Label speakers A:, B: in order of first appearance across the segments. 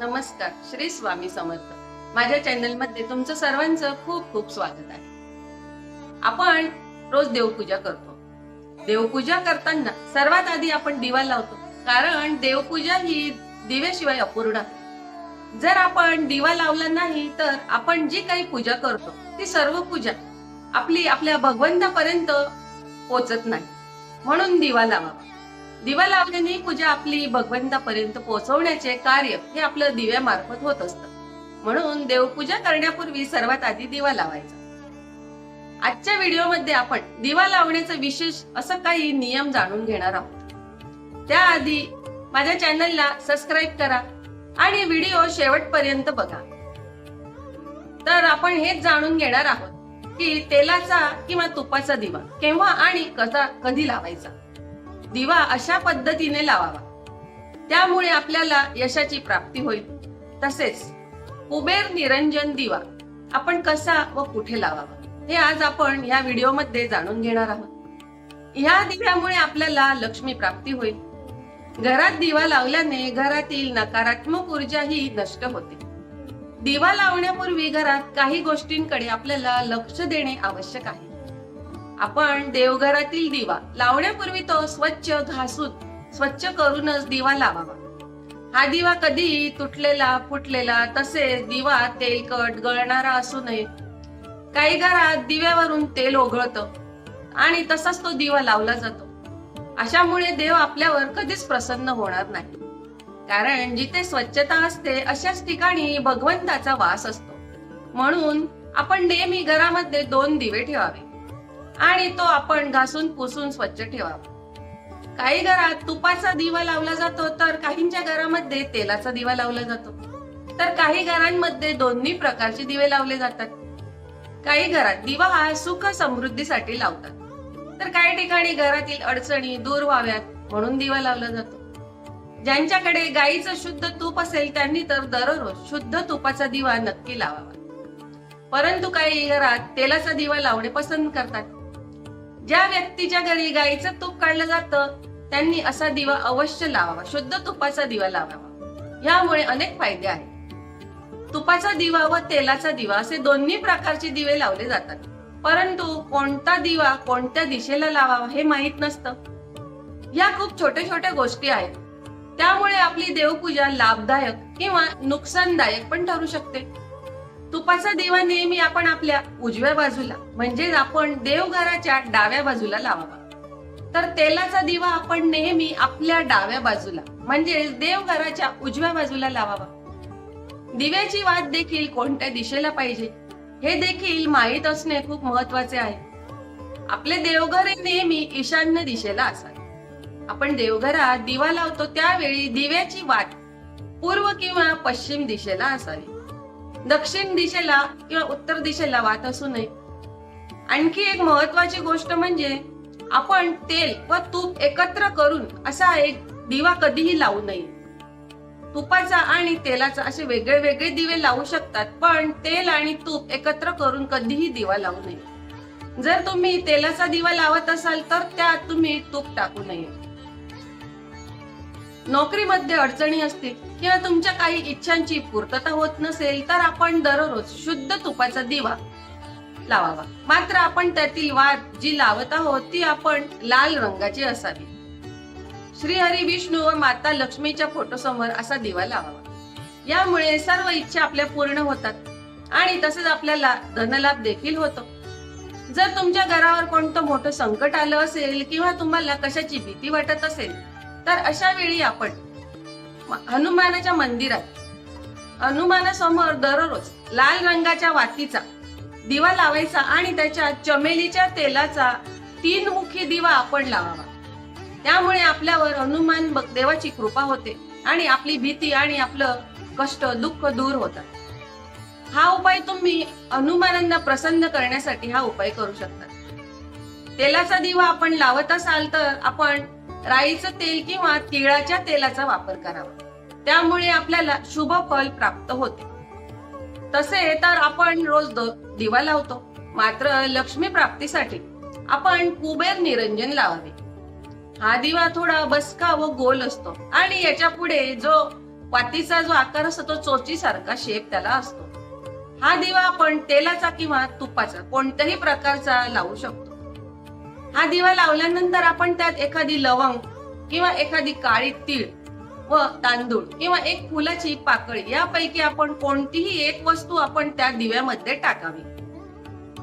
A: नमस्कार श्री स्वामी समर्थ. माझ्या चॅनलमध्ये तुमचं सर्वांचं खूप खूप स्वागत आहे. आपण रोज देवपूजा करतो. देवपूजा करताना सर्वात आधी आपण दिवा लावतो कारण देवपूजा ही दिव्याशिवाय अपूर्ण आहे. जर आपण दिवा लावला नाही तर आपण जी काही पूजा करतो ती सर्व पूजा आपली आपल्या भगवंतापर्यंत पोचत नाही. म्हणून दिवा लावावा. दिवा लावल्याने पूजा आपली भगवंतापर्यंत पोहोचवण्याचे कार्य हे आपलं दिव्यामार्फत होत असतं. म्हणून देवपूजा करण्यापूर्वी सर्वात आधी दिवा लावायचा. आजच्या व्हिडिओमध्ये आपण दिवा लावण्याचं विशेष असं काही नियम जाणून घेणार आहोत. त्याआधी माझ्या चॅनलला सबस्क्राईब करा आणि व्हिडिओ शेवटपर्यंत बघा. तर आपण हेच जाणून घेणार आहोत की तेलाचा किंवा तुपाचा दिवा केव्हा आणि कसा कधी लावायचा? दिवा अशा पद्धतीने लावावा. त्यामुळे आपल्याला यशाची प्राप्ती होईल. तसेच कुबेर निरंजन दिवा आपण कसा व कुठे लावावा हे आज आपण या व्हिडिओमध्ये जाणून घेणार आहोत. या दिव्यामुळे आपल्याला लक्ष्मी प्राप्ती होईल. घरात दिवा लावल्याने घरातील नकारात्मक ऊर्जा ही नष्ट होते. दिवा लावण्यापूर्वी घरात काही गोष्टींकडे आपल्याला लक्ष देणे आवश्यक आहे. आपण देवघरातील दिवा लावण्यापूर्वी तो स्वच्छ घासून स्वच्छ करूनच दिवा लावावा. हा दिवा कधी तुटलेला फुटलेला तसेच दिवा तेलकट गळणारा असू नये. काही घरात दिव्यावरून तेल ओघळत आणि तसाच तो दिवा लावला जातो. अशामुळे देव आपल्यावर कधीच प्रसन्न होणार नाही. कारण जिथे स्वच्छता असते अशाच ठिकाणी भगवंताचा वास असतो. म्हणून आपण नेहमी घरामध्ये दोन दिवे ठेवावे. आणि तो आपण घासून पुसून स्वच्छ ठेवावा. काही घरात तुपाचा दिवा लावला जातो तर काहींच्या घरामध्ये तेलाचा दिवा लावला जातो. तर काही घरांमध्ये दोन्ही प्रकारचे दिवे लावले जातात. काही घरात दिवा हा सुख समृद्धीसाठी लावतात. तर काही ठिकाणी घरातील अडचणी दूर व्हाव्यात म्हणून दिवा लावला जातो. ज्यांच्याकडे गाईचं शुद्ध तूप असेल त्यांनी तर दररोज शुद्ध तुपाचा दिवा नक्की लावावा. परंतु काही घरात तेलाचा दिवा लावणे पसंत करतात. ज्या व्यक्तीच्या घरी गाईचं तूप काढलं जातं त्यांनी असा दिवा अवश्य लावावा. शुद्ध तुपाचा दिवा लावावा. यामुळे अनेक फायदे आहेत. तुपाचा दिवा व तेलाचा दिवा असे दोन्ही प्रकारचे दिवे लावले जातात. परंतु कोणता दिवा कोणत्या दिशेला लावावा हे माहीत नसतं. या खूप छोट्या छोट्या गोष्टी आहेत. त्यामुळे आपली देवपूजा लाभदायक किंवा नुकसानदायक पण ठरू शकते. तुपाचा दिवा नेहमी आपण आपल्या उजव्या बाजूला म्हणजेच आपण देवघराच्या डाव्या बाजूला लावावा. तर तेलाचा दिवा आपण नेहमी आपल्या डाव्या बाजूला म्हणजे देवघराच्या उजव्या बाजूला लावावा. दिव्याची वाट देखील कोणत्या दिशेला पाहिजे हे देखील माहीत असणे खूप महत्त्वाचे आहे. आपले देवघर हे नेहमी ईशान्य दिशेला असावे. आपण देवघरात दिवा लावतो त्यावेळी दिव्याची वाट पूर्व किंवा पश्चिम दिशेला असावी. दक्षिण दिशेला किंवा उत्तर दिशेला वात असू नये. आणखी एक महत्वाची गोष्ट म्हणजे आपण तेल व तूप एकत्र करून असा एक दिवा कधीही लावू नये. तुपाचा आणि तेलाचा असे वेगळे वेगळे दिवे लावू शकतात पण तेल आणि तूप एकत्र करून कधीही दिवा लावू नये. जर तुम्ही तेलाचा दिवा लावत असाल तर त्यात तुम्ही तूप टाकू नये. नोकरीमध्ये अडचणी असतील किंवा तुमच्या काही इच्छांची पूर्तता होत नसेल तर आपण दररोज शुद्ध तुपाचा दिवा लावावा. मात्र आपण त्यातील वाद जी लावत आहोत ती आपण लाल रंगाची असावी. श्री हरी विष्णू व माता लक्ष्मीच्या फोटो समोर असा दिवा लावावा. यामुळे सर्व इच्छा आपल्या पूर्ण होतात आणि तसेच आपल्याला धनलाभ देखील होतो. जर तुमच्या घरावर कोणतं मोठं संकट आलं असेल किंवा तुम्हाला कशाची भीती वाटत असेल तर अशा वेळी आपण हनुमानाच्या मंदिरात हनुमानासमोर दररोज लाल रंगाच्या वातीचा दिवा लावायचा आणि त्याच्या चमेलीच्या तेलाचा तीन मुखी दिवा आपण लावावा. त्यामुळे आपल्यावर हनुमान देवाची कृपा होते आणि आपली भीती आणि आपलं कष्ट दुःख दूर होतात. हा उपाय तुम्ही हनुमानांना प्रसन्न करण्यासाठी हा उपाय करू शकता. तेलाचा दिवा आपण लावत असाल तर आपण राईचं तेल किंवा तिळाच्या तेलाचा वापर करावा. त्यामुळे आपल्याला शुभ फल प्राप्त होते. तसे तर आपण रोज दिवा लावतो. मात्र लक्ष्मी प्राप्तीसाठी आपण कुबेर निरंजन लावावे. हा दिवा थोडा बसका व गोल असतो आणि याच्यापुढे जो पातीचा जो आकार असतो तो चोचीसारखा शेप त्याला असतो. हा दिवा आपण तेलाचा किंवा तुपाचा कोणत्याही प्रकारचा लावू शकतो. हा दिवा लावल्यानंतर आपण त्यात एखादी लवंग किंवा एखादी काळी तीळ व तांदूळ किंवा एक फुलाची पाकळी यापैकी आपण कोणतीही एक वस्तू आपण त्या दिव्यामध्ये टाकावी.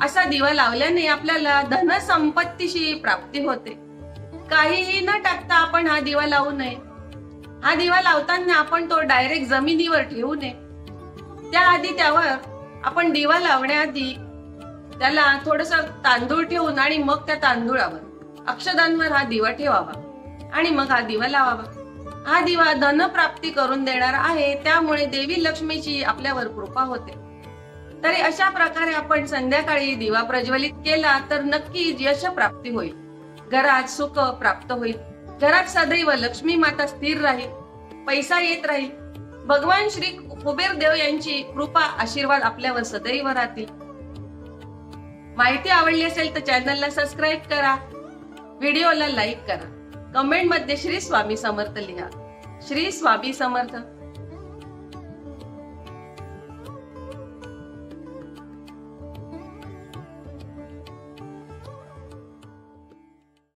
A: असा दिवा लावल्याने आपल्याला धनसंपत्तीची प्राप्ती होते. काहीही न टाकता आपण हा दिवा लावू नये. हा दिवा लावताना आपण तो डायरेक्ट जमिनीवर ठेवू नये. त्याआधी त्यावर आपण दिवा लावण्याआधी त्याला थोडस तांदूळ ठेवून आणि मग त्या तांदूळावर अक्षदांवर हा दिवा ठेवावा आणि मग हा दिवा लावावा. हा दिवा धनप्राप्ती करून देणार आहे त्यामुळे देवी लक्ष्मीची आपल्यावर कृपा होते. तरी अशा प्रकारे आपण संध्याकाळी दिवा प्रज्वलित केला तर नक्की यश प्राप्ती होईल. घरात सुख प्राप्त होईल. घरात सदैव लक्ष्मी माता स्थिर राहील. पैसा येत राहील. भगवान श्री कुबेर देव यांची कृपा आशीर्वाद आपल्यावर सदैव राहतील. माहिती आवडली असेल तर चॅनलला सबस्क्राईब करा. व्हिडिओला लाईक करा. कमेंटमध्ये श्री स्वामी समर्थ लिहा. श्री स्वामी समर्थ.